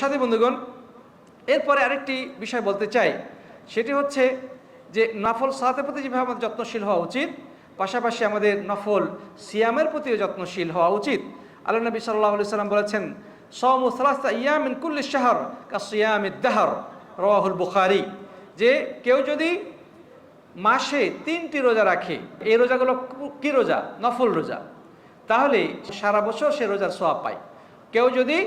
সাথী বন্ধুগণ, এরপরে আরেকটি বিষয় বলতে চাই। সেটি হচ্ছে যে নফল সালাতের প্রতি যেভাবে আমাদের যত্নশীল হওয়া উচিত, পাশাপাশি আমাদের নফল সিয়ামের প্রতিও যত্নশীল হওয়া উচিত। আল্লাহ নবী সাল্লাহ সাল্লাম বলেছেন সম সালাস্তা ইয়ামিন কুল্লি শাহর কা সিয়ামিদ দাহর। রওয়াহুল বুখারি। যে কেউ যদি মাসে তিনটি রোজা রাখে, এই রোজাগুলো কি রোজা? নফল রোজা। তাহলে সারা বছর সে রোজার সোয়াব পায়। কেউ যদি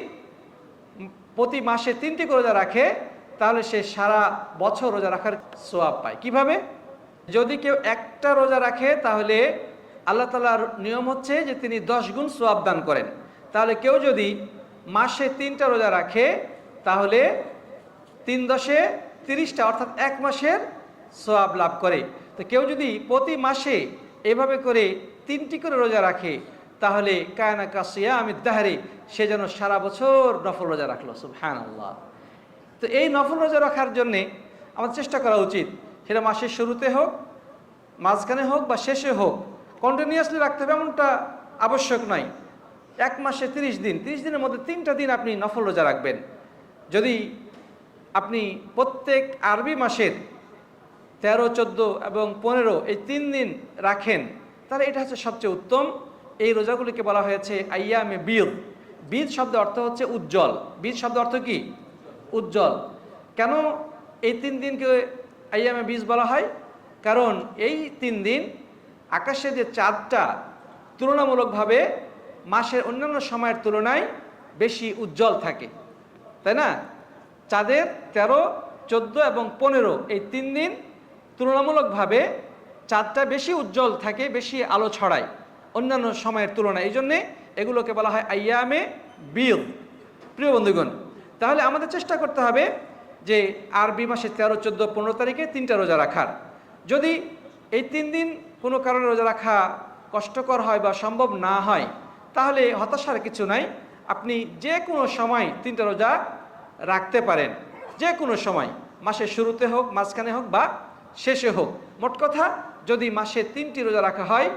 প্রতি মাসে তিনটি করে রোজা রাখে, তাহলে সে সারা বছর রোজা রাখার সোয়াব পায়। কীভাবে? যদি কেউ একটা রোজা রাখে, তাহলে আল্লাহ তালার নিয়ম হচ্ছে যে তিনি দশ গুণ সোয়াব দান করেন। তাহলে কেউ যদি মাসে তিনটা রোজা রাখে, তাহলে তিন দশে তিরিশটা, অর্থাৎ এক মাসের সোয়াব লাভ করে। তো কেউ যদি প্রতি মাসে এভাবে করে তিনটি করে রোজা রাখে তাহলে কায়না কাসিয়া আমি দাহারে, সে যেন সারা বছর নফল রোজা রাখল হ্যাঁ আল্লাহ তো এই নফল রোজা রাখার জন্যে আমাদের চেষ্টা করা উচিত, সেটা মাসের শুরুতে হোক, মাঝখানে হোক বা শেষে হোক কন্টিনিউয়াসলি রাখতে হবে এমনটা আবশ্যক নয়। এক মাসে তিরিশ দিন, তিরিশ দিনের মধ্যে তিনটা দিন আপনি নফল রোজা রাখবেন। যদি আপনি প্রত্যেক আরবি মাসের তেরো, চোদ্দ এবং পনেরো এই তিন দিন রাখেন, তাহলে এটা হচ্ছে সবচেয়ে উত্তম এই রোজাগুলিকে বলা হয়েছে আইয়ামে বীর। বীজ শব্দ অর্থ হচ্ছে উজ্জ্বল। বীজ শব্দ অর্থ কি? উজ্জ্বল। কেন এই তিন দিনকে আইয়ামে বীজ বলা হয়? কারণ এই তিন দিন আকাশে যে চাঁদটা তুলনামূলকভাবে মাসের অন্যান্য সময়ের তুলনায় বেশি উজ্জ্বল থাকে। তাই না? চাঁদের তেরো, চোদ্দ এবং পনেরো এই তিন দিন তুলনামূলকভাবে চাঁদটা বেশি উজ্জ্বল থাকে, বেশি আলো ছড়ায়। অন্যান্য সময়ের তুলনায়। এই জন্যে এগুলোকে বলা হয় আইয়ামে বীর প্রিয় বন্ধুগণ, তাহলে আমাদের চেষ্টা করতে হবে যে আরবি মাসে তেরো, চোদ্দ, পনেরো তারিখে তিনটা রোজা রাখার। যদি এই তিন দিন কোনো কারণে রোজা রাখা কষ্টকর হয় বা সম্ভব না হয়, তাহলে হতাশার কিছু নাই। আপনি যে কোনো সময় তিনটা রোজা রাখতে পারেন। যে কোনো সময়, মাসের শুরুতে হোক, মাঝখানে হোক বা শেষে হোক। মোট কথা, যদি মাসে তিনটি রোজা রাখা হয়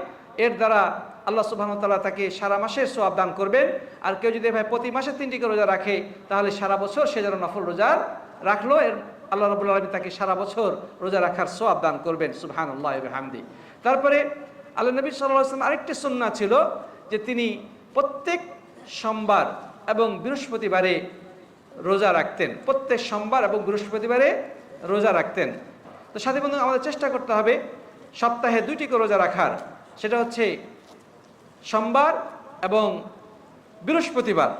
এর দ্বারা আল্লাহ সুবাহতাল্লাহ তাকে সারা মাসের সোয়াব দান করবেন। আর কেউ যদি ভাই প্রতি মাসে তিনটি করে রোজা রাখে, তাহলে সারা বছর সে যেন নফল রোজা রাখল। এর আল্লাহ রবুল্লা আলমী তাকে সারা বছর রোজা রাখার সোয়াব দান করবেন সুবহান আল্লাহ হামদি তারপরে আল্লাহ নবী সাল্লাহ আসলাম আরেকটি সন্না ছিল, যে তিনি প্রত্যেক সোমবার এবং বৃহস্পতিবারে রোজা রাখতেন। প্রত্যেক সোমবার এবং বৃহস্পতিবারে রোজা রাখতেন। তো সাথী বন্ধু, আমাদের চেষ্টা করতে হবে সপ্তাহে দুইটি করে রোজা রাখার। সেটা হচ্ছে সোমবার এবং বৃহস্পতিবার।